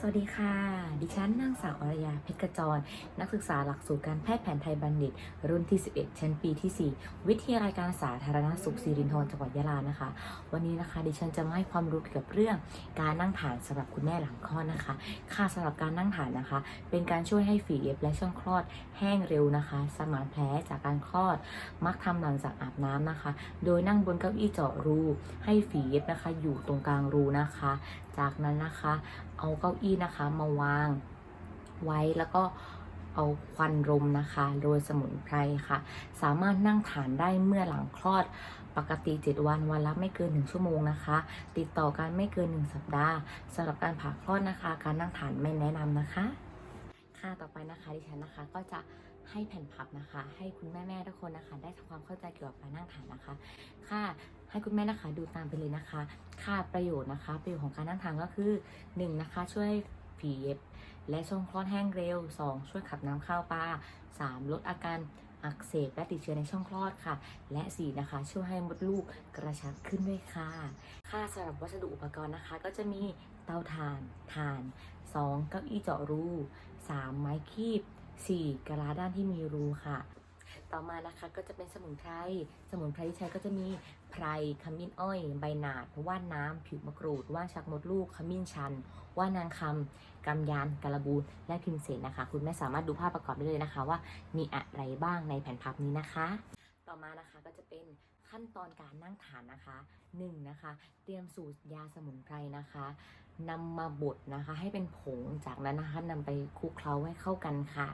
สวัสดีค่ะ ดิฉันนางสาวอรยาเพชรกระจร นักศึกษาหลักสูตรการแพทย์แผนไทยบัณฑิต รุ่นที่ 11 ชั้นปีที่ 4 วิทยาลัยการสาธารณสุขศิรินทรจังหวัดยะลานะคะ วันนี้นะคะ ดิฉันจะมาให้ความรู้เกี่ยวกับเรื่อง การนั่งฐานสำหรับคุณแม่หลังคลอดนะคะ ค่ะสำหรับการนั่งฐานนะคะ เป็นการช่วยให้ฝีเย็บและช่องคลอดแห้งเร็วนะคะ สมานแผลจากการคลอด มักทำหลังจากอาบน้ำนะคะ โดยนั่งบนเก้าอี้เจาะรู ให้ฝีเย็บนะคะ อยู่ตรงกลางรูนะคะ จากนั้นนะคะ เอาเก้าอี้นะคะมาวางไว้แล้วก็เอาควันรมนะคะโดยสมุนไพรค่ะ สามารถนั่งฐานได้เมื่อหลังคลอดปกติ 7 วันวันละไม่เกิน 1 ชั่วโมงนะคะ ติดต่อกันไม่เกิน 1 สัปดาห์สำหรับการผ่าคลอดนะคะ การนั่งฐานไม่แนะนำนะคะ ค่ะต่อไปนะคะดิฉันนะคะก็จะให้แผ่นพับนะคะ ให้คุณแม่ๆทุกคนนะคะ ได้ทำความเข้าใจเกี่ยวกับการนั่งฐานนะคะ ค่ะ ให้คุณแม่นะคะดูตามไปเลยนะคะ ค่ะประโยชน์นะคะ ประโยชน์ของการนั่งทานก็คือ1นะคะช่วยผีเย็บ และช่องคลอดแห้งเร็ว 2 ช่วยขับน้ำเข้าปลา3ลดอาการ อักเสบและติดเชื้อในช่องคลอดค่ะ และ 4 นะคะ ช่วยให้มดลูกกระชับขึ้นด้วยค่ะ ค่าสำหรับวัสดุอุปกรณ์นะคะ ก็จะมีเตาถ่านถ่าน 2 เก้าอี้เจาะรู 3 ไม้คีบ 4 กระลาด้านที่มีรูค่ะ ต่อมานะคะก็จะเป็นสมุนไพร สมุนไพรที่ใช้ก็จะมีไพรขมิ้นอ้อย ใบหนาด ว่านน้ำ ผิวมะกรูด ว่านชักมดลูก ขมิ้นชัน ว่านนางคำกำยานกระบูนและพิมเสนนะคะ คุณแม่สามารถดูภาพประกอบได้เลยนะคะ ว่ามีอะไรบ้างในแผ่นพับนี้นะคะ ต่อมานะคะก็จะเป็นขั้นตอนการนั่งฐานนะคะหนึ่งนะคะ เตรียมสูตรยาสมุนไพรนะคะนำมาบดนะคะ ให้เป็นผง จากนั้นนะคะนำไปคลุกเคล้าให้เข้ากันค่ะ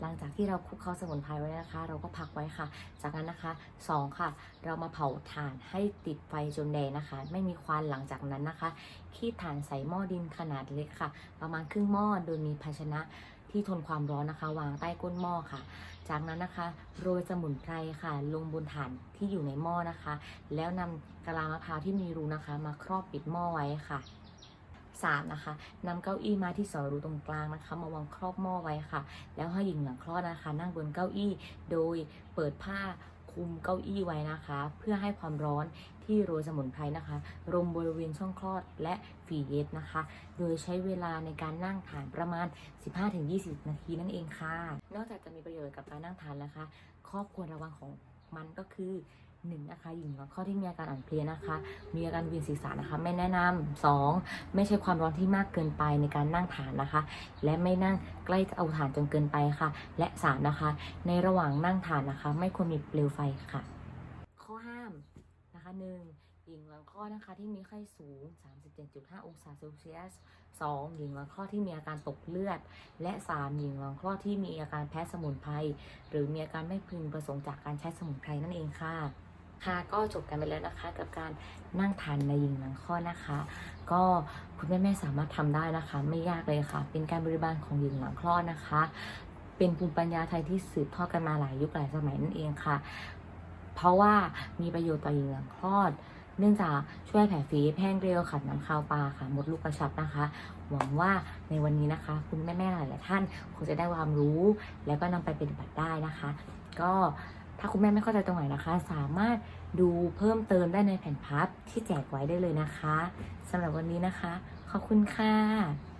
หลังจากที่เราคลุกเคล้าสมุนไพรไว้นะคะ เราก็พักไว้ค่ะ จากนั้นนะคะสองค่ะ เรามาเผาถ่านให้ติดไฟจนแดงนะคะ ไม่มีควันหลังจากนั้นนะคะคีบถ่านใส่หม้อดินขนาดเล็กค่ะ ประมาณครึ่งหม้อโดยมีภาชนะที่ทนความร้อนนะคะ วางใต้ก้นหม้อค่ะ จากนั้นนะคะโรยสมุนไพรค่ะ ลงบนถ่านที่อยู่ในหม้อนะคะ แล้วนำกะลามะพร้าวที่มีรูนะคะ มาครอบปิดหม้อไว้ค่ะ 3. นะคะนำเก้าอี้มาที่สอรูตรงกลางนะคะ มาวางครอบหม้อไว้ค่ะ แล้วให้หญิงหลังคลอดนะคะ นั่งบนเก้าอี้โดยเปิดผ้าคลุมเก้าอี้ไว้นะคะ เพื่อให้ความร้อนที่โรยสมุนไพรนะคะลงบริเวณช่องคลอดและฝีเย็บนะคะ โดยใช้เวลาในการนั่งทานประมาณ 15-20 นาทีนั่นเองค่ะ นอกจากจะมีประโยชน์กับการนั่งทานแล้วคะข้อควรระวังของ มันก็คือหนึ่งนะคะหญิงหลังคลอที่มีอาการอ่อนเพลียนะคะ มีอาการเวียนศีรษะนะคะ ไม่แนะนำสองไม่ใช่ความร้อนที่มากเกินไปในการนั่งฐานนะคะ และไม่นั่งใกล้เอาถ่านจนเกินไปค่ะ และสามนะคะ ในระหว่างนั่งฐานนะคะ ไม่ควรมีเปลวไฟค่ะ ข้อห้ามนะคะหนึ่ง หญิงหลังคลอดนะคะที่มีไข้สูง 37.5 องศาเซลเซียส 2. หญิงหลังคลอดที่มีอาการตกเลือด และ 3. หญิงหลังคลอดที่มีอาการแพ้สมุนไพรหรือมีอาการไม่พึงประสงค์จากการใช้สมุนไพรนั่นเองค่ะค่ะก็จบกันไปแล้วนะคะกับการนั่งทานในหญิงหลังคลอดนะคะ ก็คุณแม่ๆสามารถทำได้นะคะ ไม่ยากเลยค่ะ เป็นการบริบาลของหญิงหลังคลอดนะคะ เป็นภูมิปัญญาไทยที่สืบทอดกันมาหลายยุคหลายสมัยนั่นเองค่ะ เพราะว่ามีประโยชน์ต่อหญิงหลังคลอด เนื่องจากช่วยแผ่ฟีแห้งเร็วขัดน้ำคาวปลาค่ะมดลูกกระชับนะคะ หวังว่าในวันนี้นะคะ คุณแม่ๆหลายๆท่านคงจะได้ความรู้ แล้วก็นำไปปฏิบัติได้นะคะ ก็ถ้าคุณแม่ไม่เข้าใจตรงไหนนะคะ สามารถดูเพิ่มเติมได้ในแผ่นพับที่แจกไว้ได้เลยนะคะสำหรับวันนี้นะคะ ขอบคุณค่ะ